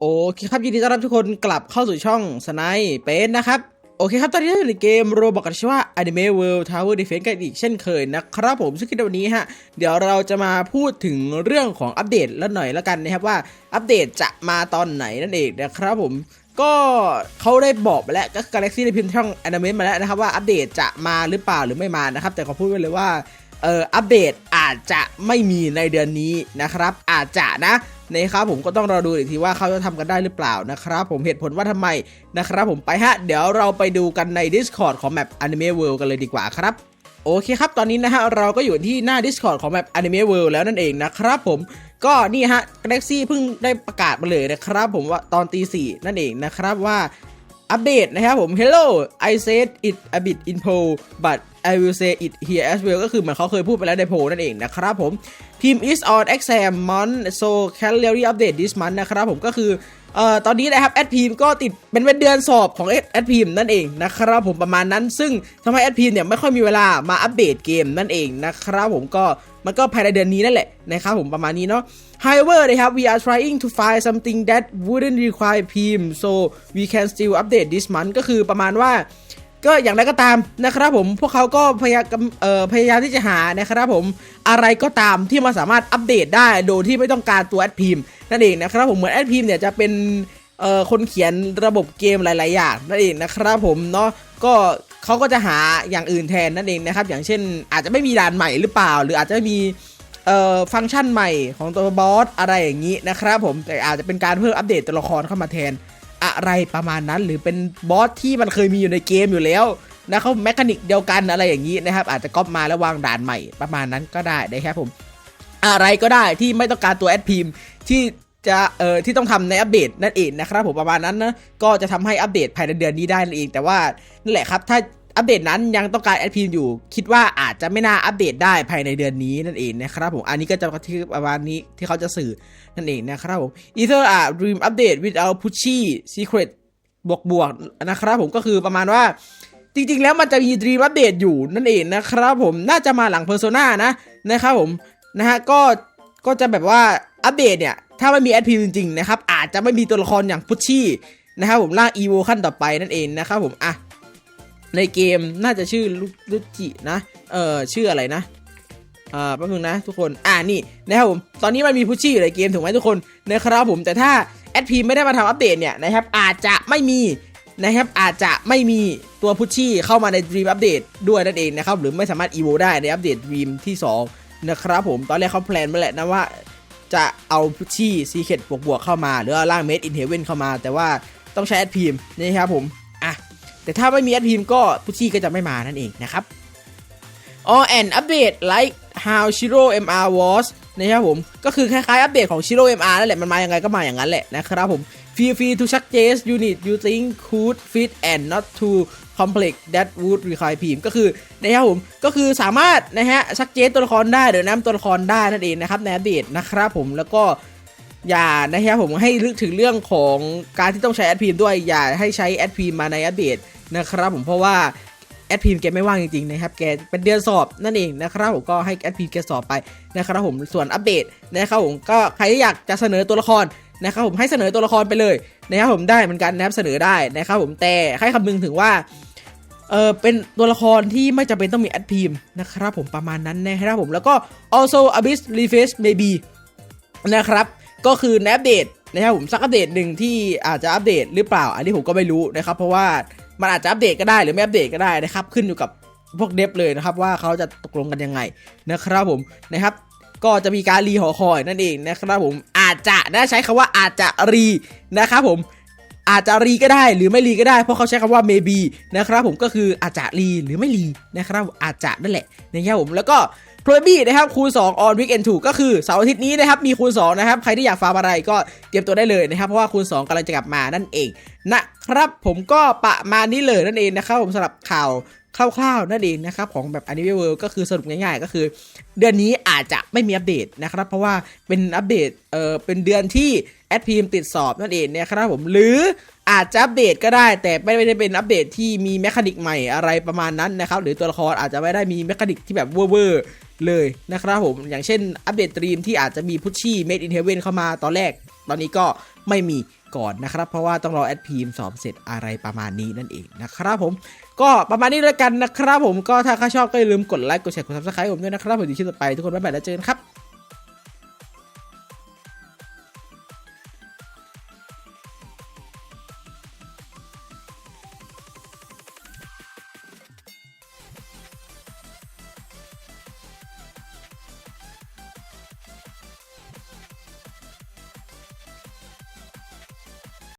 โอเคครับยินดีต้อนรับทุกคนกลับเข้าสู่ช่องสไนเป็นนะครับ โอเคครับ ตอนนี้เราอยู่ในเกมโรบอกกันชื่อว่า Anime World Tower Defense กันอีกเช่นเคยนะครับผมซึ่งคลิปวันนี้ฮะ เดี๋ยวเราจะมาพูดถึงเรื่องของอัปเดตแล้วหน่อยแล้วกันนะครับว่าอัปเดตจะมาตอนไหนนั่นเองนะครับผมก็เขาได้บอกมาแล้วก็ Galaxy ได้พิมพ์ช่อง Anime มาแล้วนะครับว่าอัปเดตจะมาหรือเปล่าหรือไม่มานะครับ แต่ขอพูดไว้เลยว่าเอ่ออัปเดตอาจจะไม่มีในเดือนนี้นะครับ อาจจะนะ นะครับผมก็ต้องรอดูอีกทีว่าเขาจะทำกันได้หรือเปล่านะครับผมเหตุผลว่าทำไมนะครับผมไปฮะ เดี๋ยวเราไปดูกันใน Discord ของ Map Anime World กันเลยดีกว่าครับโอเคครับ ตอนนี้นะฮะ เราก็อยู่ที่หน้า Discord ของ Map Anime World แล้วนั่นเองนะครับผมก็นี่ฮะ Galaxy เพิ่งได้ประกาศมาเลยนะครับผมว่าตอนตีสี่นั่นเองนะครับว่าอัปเดตนะครับผม Hello I said it a bit in p o but I will say it here as well ก็คือเหมือนเขาเคยพูดไปแล้วในโพลนั่นเองนะครับผม Team is on exam month so can really update this month นะครับผมก็คือเอ่อตอนนี้นะครับแอดพีมก็ติดเป็นเป็นเดือนสอบของแอดพีมนั่นเองนะครับผมประมาณนั้นซึ่งทำให้แอดพีมเนี่ยไม่ค่อยมีเวลามาอัปเดตเกมนั่นเองนะครับผมก็มันก็ภายในเดือนนี้นั่นแหละนะครับผมประมาณนี้เนาะ However นะครับ we are trying to find something that wouldn't require PM so we can still update this month ก็คือประมาณว่า ก็อย่างไรก็ตามนะครับผมพวกเขาก็พยายามพยายามที่จะหานะครับผมอะไรก็ตามที่มาสามารถอัปเดตได้โดยที่ไม่ต้องการตัวแอดพิมนั่นเองนะครับผมเหมือนแอดพิมเนี่ยจะเป็นคนเขียนระบบเกมหลาย ๆ อย่างนั่นเองนะครับผมเนาะก็เขาก็จะหาอย่างอื่นแทนนั่นเองนะครับ อย่างเช่น อาจจะไม่มีด่านใหม่หรือเปล่า หรืออาจจะมีฟังก์ชันใหม่ของตัวบอสอะไรอย่างนี้นะครับผมแต่อาจจะเป็นการเพิ่มอัปเดตตัวละครเข้ามาแทน อะไรประมาณนั้น หรือเป็นบอสที่มันเคยมีอยู่ในเกมอยู่แล้วนะครับแมคานิกเดียวกันอะไรอย่างนี้นะครับ อาจจะก๊อปมาแล้ววางด่านใหม่ประมาณนั้นก็ได้นะครับผม อะไรก็ได้ที่ไม่ต้องการตัวแอดพิมพ์ที่จะเอ่อที่ต้องทำในอัปเดตนั่นเองนะครับผมประมาณนั้นนะก็จะทำให้อัปเดตภายในเดือนนี้ได้นั่นเอง แต่ว่านั่นแหละครับถ้า อัปเดตนั้นยังต้องการแอดพิมอยู่ คิดว่าอาจจะไม่น่าอัปเดตได้ภายในเดือนนี้นั่นเองนะครับผมอันนี้ก็จะที่ประมาณนี้ที่เขาจะสื่อนั่นเองนะครับผม Ether อะ Dream Update without pushy secret บวกบวกๆนะครับผมก็คือประมาณว่าจริงๆ แล้วมันจะมี Dream Update อยู่นั่นเองนะครับผมน่าจะมาหลัง Persona นะนะครับผมนะฮะก็ก็จะแบบว่าอัปเดตเนี่ย ถ้าไม่มีแอดพิมจริงๆนะครับอาจจะไม่มีตัวละครอย่างพุชชี่นะครับผมล่าง EVO ขั้นต่อไปนั่นเองนะครับผมอะ ในเกมน่าจะชื่อลุลจินะ เออชื่ออะไรนะอ่าแป๊บนึงนะทุกคน อ่านี่นะครับผม ตอนนี้มันมีพุชชี่อยู่ในเกมถูกไหมทุกคนนะครับผม แต่ถ้าแอดพีไม่ได้มาทำอัปเดตเนี่ยนะครับอาจจะไม่มีนะครับอาจจะไม่มีตัวพุชชี่เข้ามาใน Dream อัปเดตด้วยนั่นเองนะครับหรือไม่สามารถ EVO ได้ในอัปเดต Dream ที่ 2 นะครับผม ตอนแรกเขาแพลนมาแหละนะว่าจะเอาพุชชี่ซีเคดบวกๆเข้ามา หรือเอาล่างเมดอินเฮเว่นเข้ามา แต่ว่าต้องใช้แอดพีมนะครับผม แต่ถ้าไม่มีแอดพีมก็พุชชี่ก็จะไม่มานั่นเองนะครับอ๋อ and update like how Shiro MR was นะครับผม ก็คือคล้ายๆ อัปเดตของ Shiro MR นั่นแหละ มันมาอยังไงก็มาอย่างนั้นแหละนะครับผม feel free to suggest unit you think could fit and not too complex that would require p ก็คือนะครับผม ก็คือสามารถนะฮะ suggest ตัวละครได้หรือนนำตัวละครได้นั่นเองนะครับในอัปเดตนะครับผมแล้วก็อย่านะครับผมให้ลึกถึงเรื่องของการที่ต้องใช้แอดพีมด้วยอย่าให้ใช้แอดพีมมาในอัปเดต นะครับผมเพราะว่าแอดพีมแกไม่ว่างจริงๆนะครับแกเป็นเดือนสอบนั่นเองนะครับผมก็ให้แอดพีมแกสอบไปนะครับผมส่วนอัปเดตนะครับผมก็ใครที่อยากจะเสนอตัวละครนะครับผมให้เสนอตัวละครไปเลยนะครับผมได้เหมือนกันนะครับเสนอได้นะครับผมแต่ให้คำนึงถึงว่าเออเป็นตัวละครที่ไม่จำเป็นต้องมีแอดพีมนะครับผมประมาณนั้นนะครับผมแล้วก็ also abyss refresh maybe นะครับก็คือในอัปเดตนะครับผมสักอัปเดตหนึ่งที่อาจจะอัปเดตหรือเปล่า อันนี้ผมก็ไม่รู้นะครับเพราะว่า มันอาจจะอัปเดตก็ได้หรือไม่อัปเดตก็ได้นะครับ ขึ้นอยู่กับพวกเดฟเลยนะครับ ว่าเขาจะตกลงกันยังไงนะครับผมนะครับ ก็จะมีการรีหอคอยนั่นเองนะครับผมอาจจะนะใช้คำว่าอาจจะรีนะครับผมอาจจะรีก็ได้หรือไม่รีก็ได้เพราะเขาใช้คำว่า maybe นะครับผมก็คืออาจจะรีหรือไม่รีนะครับอาจจะนั่นแหละนะครับผมแล้วก็โครบี้นะครับคูณ 2 on weekend 2ก็คือเสาร์อาทิตย์นี้นะครับมีคูณ 2 นะครับ ใครที่อยากฟาร์มอะไรก็เตรียมตัวได้เลยนะครับ เพราะว่าคูณ 2กำลังจะกลับมานั่นเองนะ ครับผมก็ประมาณนี้เลยนั่นเองนะครับผมสำหรับข่าวคร่าวๆนั่นเองนะครับของแบบ Anime World ก็คือสรุปง่ายๆ ก็คือ เดือนนี้อาจจะไม่มีอัปเดตนะครับ เพราะว่าเป็นอัปเดตเออเป็นเดือนที่แอดพีมติดสอบนั่นเองนะครับผมหรืออาจจะอัปเดตก็ได้ แต่ไม่ได้เป็นอัปเดตที่มีแมคานิกใหม่อะไรประมาณนั้นนะครับหรือตัวละครอาจจะไม่ได้มีแมคานิกที่แบบเวอร์เลยนะครับผมอย่างเช่นอัปเดตตรีมที่อาจจะมีพุชชี่เมดอินเฮเวนเข้ามาตอนแรก ตอนนี้ก็ไม่มี ก่อนนะครับ เพราะว่าต้องรอแอดพีมสอบเสร็จอะไรประมาณนี้นั่นเองนะครับผมก็ประมาณนี้แล้วกันนะครับผมก็ถ้าใครชอบก็อย่าลืมกดไลค์กดแชร์กดซับสไครต์ผมด้วยนะครับผมอยู่ที่ต่อไปทุกคนบ๊ายบายแล้วเจอกันครับ